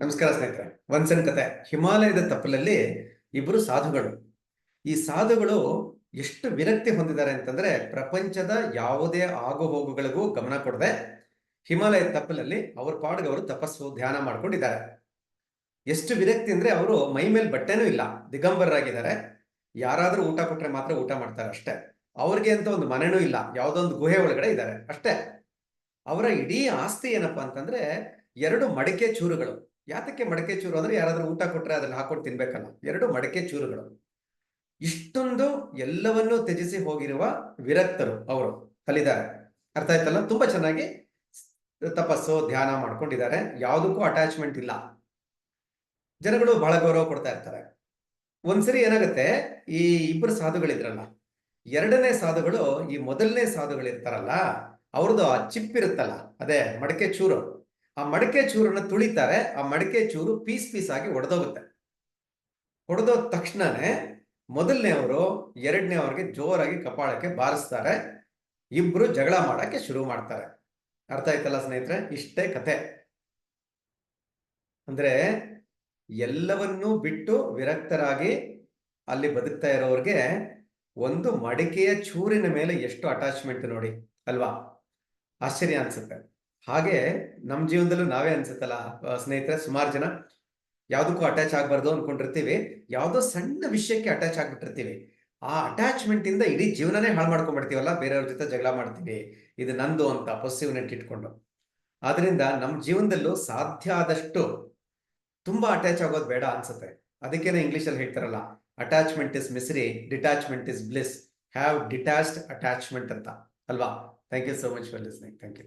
ನಮಸ್ಕಾರ ಸ್ನೇಹಿತರೆ ಒಂದ್ಸನ್ ಕತೆ. ಹಿಮಾಲಯದ ತಪ್ಪಲಲ್ಲಿ ಇಬ್ಬರು ಸಾಧುಗಳು. ಈ ಸಾಧುಗಳು ಎಷ್ಟು ವಿರಕ್ತಿ ಹೊಂದಿದ್ದಾರೆ ಅಂತಂದ್ರೆ ಪ್ರಪಂಚದ ಯಾವುದೇ ಆಗು ಹೋಗುಗಳಿಗೂ ಗಮನ ಕೊಡದೆ ಹಿಮಾಲಯದ ತಪ್ಪಲಲ್ಲಿ ಅವ್ರ ಪಾಡಿಗೆ ಅವರು ತಪಸ್ಸು, ಧ್ಯಾನ ಮಾಡ್ಕೊಂಡಿದ್ದಾರೆ. ಎಷ್ಟು ವಿರಕ್ತಿ ಅಂದ್ರೆ ಅವರು ಮೈ ಮೇಲೆ ಬಟ್ಟೆನೂ ಇಲ್ಲ, ದಿಗಂಬರರಾಗಿದ್ದಾರೆ. ಯಾರಾದ್ರೂ ಊಟ ಕೊಟ್ರೆ ಮಾತ್ರ ಊಟ ಮಾಡ್ತಾರೆ ಅಷ್ಟೇ. ಅವ್ರಿಗೆ ಅಂತ ಒಂದು ಮನೆನೂ ಇಲ್ಲ, ಯಾವುದೋ ಒಂದು ಗುಹೆ ಒಳಗಡೆ ಇದ್ದಾರೆ ಅಷ್ಟೇ. ಅವರ ಇಡೀ ಆಸ್ತಿ ಏನಪ್ಪಾ ಅಂತಂದ್ರೆ ಎರಡು ಮಡಿಕೆ ಚೂರುಗಳು. ಯಾತಕ್ಕೆ ಮಡಕೆ ಚೂರು ಅಂದ್ರೆ ಯಾರಾದ್ರೂ ಊಟ ಕೊಟ್ರೆ ಅದನ್ನ ಹಾಕೊಂಡು ತಿನ್ಬೇಕಲ್ಲ. ಎರಡು ಮಡಕೆ ಚೂರುಗಳು. ಇಷ್ಟೊಂದು ಎಲ್ಲವನ್ನೂ ತ್ಯಜಿಸಿ ಹೋಗಿರುವ ವಿರಕ್ತರು ಅವರು ಕಲಿದ್ದಾರೆ ಅರ್ಥ ಆಯ್ತಲ್ಲ? ತುಂಬಾ ಚೆನ್ನಾಗಿ ತಪಸ್ಸು, ಧ್ಯಾನ ಮಾಡ್ಕೊಂಡಿದ್ದಾರೆ. ಯಾವುದಕ್ಕೂ ಅಟ್ಯಾಚ್ಮೆಂಟ್ ಇಲ್ಲ. ಜನಗಳು ಬಹಳ ಗೌರವ ಕೊಡ್ತಾ ಇರ್ತಾರೆ. ಒಂದ್ಸರಿ ಏನಾಗುತ್ತೆ? ಈ ಇಬ್ಬರು ಸಾಧುಗಳಿದ್ರಲ್ಲ. ಎರಡನೇ ಸಾಧುಗಳು ಈ ಮೊದಲನೇ ಸಾಧುಗಳಿರ್ತಾರಲ್ಲ, ಅವ್ರದ್ದು ಆ ಚಿಪ್ ಇರುತ್ತಲ್ಲ, ಅದೇ ಮಡಕೆ ಚೂರು. ಆ ಮಡಕೆ ಚೂರನ್ನ ತುಳಿತಾರೆ, ಆ ಮಡಕೆ ಚೂರು ಪೀಸ್ ಪೀಸ್ ಆಗಿ ಒಡೆದೋಗುತ್ತೆ. ಹೊಡೆದೋದ ತಕ್ಷಣನೇ ಮೊದಲನೇ ಅವರು, ಎರಡನೇ ಅವ್ರಿಗೆ ಜೋರಾಗಿ ಕಪಾಳಕ್ಕೆ ಬಾರಿಸ್ತಾರೆ. ಇಬ್ರು ಜಗಳ ಮಾಡಕ್ಕೆ ಶುರು ಮಾಡ್ತಾರೆ. ಅರ್ಥ ಆಯ್ತಲ್ಲ ಸ್ನೇಹಿತರೆ? ಇಷ್ಟೇ ಕತೆ. ಅಂದ್ರೆ ಎಲ್ಲವನ್ನೂ ಬಿಟ್ಟು ವಿರಕ್ತರಾಗಿ ಅಲ್ಲಿ ಬದುಕ್ತಾ ಇರೋರಿಗೆ ಒಂದು ಮಡಿಕೆಯ ಚೂರಿನ ಮೇಲೆ ಎಷ್ಟು ಅಟ್ಯಾಚ್ಮೆಂಟ್ ನೋಡಿ, ಅಲ್ವಾ? ಆಶ್ಚರ್ಯ ಅನ್ಸುತ್ತೆ. ಹಾಗೆ ನಮ್ಮ ಜೀವನದಲ್ಲೂ ನಾವೇ ಅನ್ಸುತ್ತಲ್ಲ ಸ್ನೇಹಿತರೆ, ಸುಮಾರು ಜನ ಯಾವುದಕ್ಕೂ ಅಟ್ಯಾಚ್ ಆಗ್ಬಾರ್ದು ಅನ್ಕೊಂಡಿರ್ತೀವಿ. ಯಾವುದೋ ಸಣ್ಣ ವಿಷಯಕ್ಕೆ ಅಟ್ಯಾಚ್ ಆಗ್ಬಿಟ್ಟಿರ್ತೀವಿ. ಆ ಅಟ್ಯಾಚ್ಮೆಂಟ್ ಇಂದ ಇಡೀ ಜೀವನನೇ ಹಾಳು ಮಾಡ್ಕೊಂಡ್ಬಿಡ್ತೀವಲ್ಲ ಬೇರೆಯವ್ರ ಜೊತೆ ಜಗಳ ಮಾಡ್ತೀವಿ, ಇದು ನಂದು ಅಂತ ಪೊಸಿವ್ನೆಟ್ ಇಟ್ಕೊಂಡು. ಆದ್ರಿಂದ ನಮ್ಮ ಜೀವನದಲ್ಲೂ ಸಾಧ್ಯ ಆದಷ್ಟು ತುಂಬಾ ಅಟ್ಯಾಚ್ ಆಗೋದು ಬೇಡ ಅನ್ಸುತ್ತೆ. ಅದಕ್ಕೇನೆ ಇಂಗ್ಲಿಷಲ್ಲಿ ಹೇಳ್ತಾರಲ್ಲ attachment is misery detachment is bliss have detached attachment ಅಂತ. ಅಲ್ವಾ? Thank you so much for listening thank you